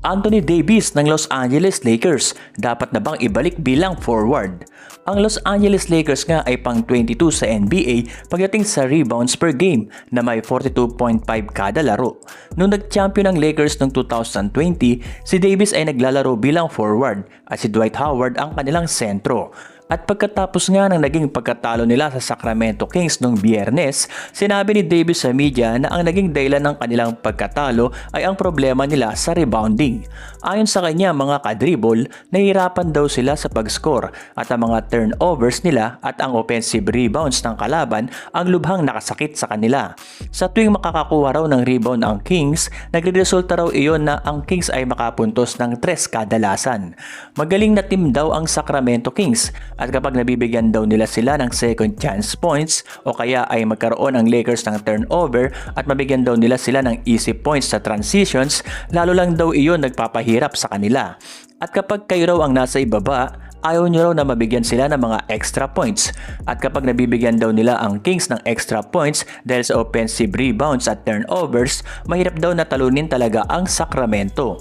Anthony Davis ng Los Angeles Lakers dapat na bang ibalik bilang forward? Ang Los Angeles Lakers nga ay pang 22 sa NBA pagdating sa rebounds per game na may 42.5 kada laro. Nung nag-champion ang Lakers noong 2020, si Davis ay naglalaro bilang forward at si Dwight Howard ang kanilang sentro. At pagkatapos nga ng naging pagkatalo nila sa Sacramento Kings noong biyernes, sinabi ni Davis sa media na ang naging dahilan ng kanilang pagkatalo ay ang problema nila sa rebounding. Ayon sa kanya mga kadribol, nahihirapan daw sila sa pag-score at ang mga turnovers nila at ang offensive rebounds ng kalaban ang lubhang nakasakit sa kanila. Sa tuwing makakakuha raw ng rebound ang Kings, nagreresulta raw iyon na ang Kings ay makapuntos ng tres kadalasan. Magaling na team daw ang Sacramento Kings at kapag nabibigyan daw nila sila ng second chance points o kaya ay magkaroon ang Lakers ng turnover at mabigyan daw nila sila ng easy points sa transitions, lalo lang daw iyon nagpapahirap sa kanila. At kapag kayo raw ang nasa ibaba, ayaw nyo raw na mabigyan sila ng mga extra points. At kapag nabibigyan daw nila ang Kings ng extra points dahil sa offensive rebounds at turnovers, mahirap daw na talunin talaga ang Sacramento.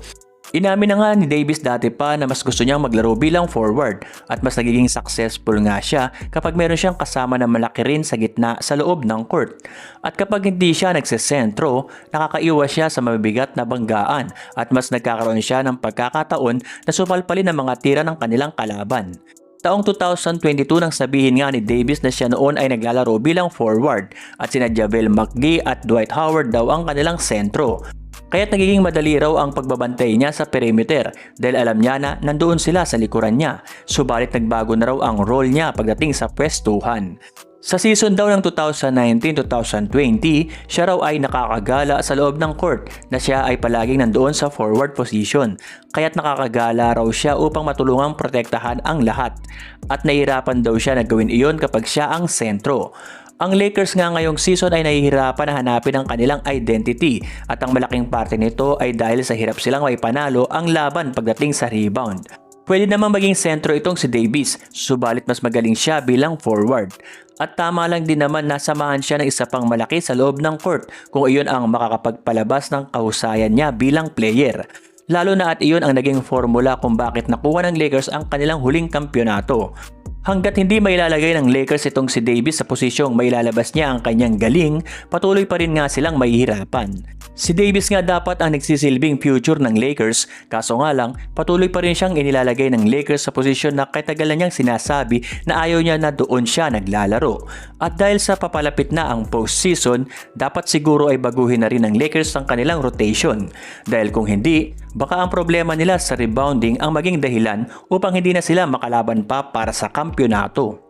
Inamin na nga ni Davis dati pa na mas gusto niyang maglaro bilang forward at mas nagiging successful nga siya kapag meron siyang kasama na malaki rin sa gitna sa loob ng court. At kapag hindi siya nagsesentro, nakakaiwas siya sa mabibigat na banggaan at mas nagkakaroon siya ng pagkakataon na supalpalin ang mga tira ng kanilang kalaban. Taong 2022 nang sabihin nga ni Davis na siya noon ay naglalaro bilang forward at sina Javel McGee at Dwight Howard daw ang kanilang sentro. Kaya't nagiging madali raw ang pagbabantay niya sa perimeter dahil alam niya na nandoon sila sa likuran niya. Subalit nagbago na raw ang role niya pagdating sa pwestuhan. Sa season daw ng 2019-2020, siya raw ay nakakagala sa loob ng court na siya ay palaging nandoon sa forward position. Kaya't nakakagala raw siya upang matulungang protektahan ang lahat. At nahihirapan daw siya na gawin iyon kapag siya ang sentro. Ang Lakers nga ngayong season ay nahihirapan na hanapin ang kanilang identity at ang malaking parte nito ay dahil sa hirap silang may panalo ang laban pagdating sa rebound. Pwede namang maging sentro itong si Davis, subalit mas magaling siya bilang forward. At tama lang din naman na samahan siya ng isa pang malaki sa loob ng court kung iyon ang makakapagpalabas ng kahusayan niya bilang player. Lalo na at iyon ang naging formula kung bakit nakuha ng Lakers ang kanilang huling kampyonato. Hanggat hindi mailalagay ng Lakers itong si Davis sa posisyong mailalabas niya ang kanyang galing, patuloy pa rin nga silang mahihirapan. Si Davis nga dapat ang nagsisilbing future ng Lakers, kaso nga lang, patuloy pa rin siyang inilalagay ng Lakers sa posisyon na katagalan niyang sinasabi na ayaw niya na doon siya naglalaro. At dahil sa papalapit na ang postseason, dapat siguro ay baguhin na rin ng Lakers ang kanilang rotation. Dahil kung hindi, baka ang problema nila sa rebounding ang maging dahilan upang hindi na sila makalaban pa para sa kampyonato.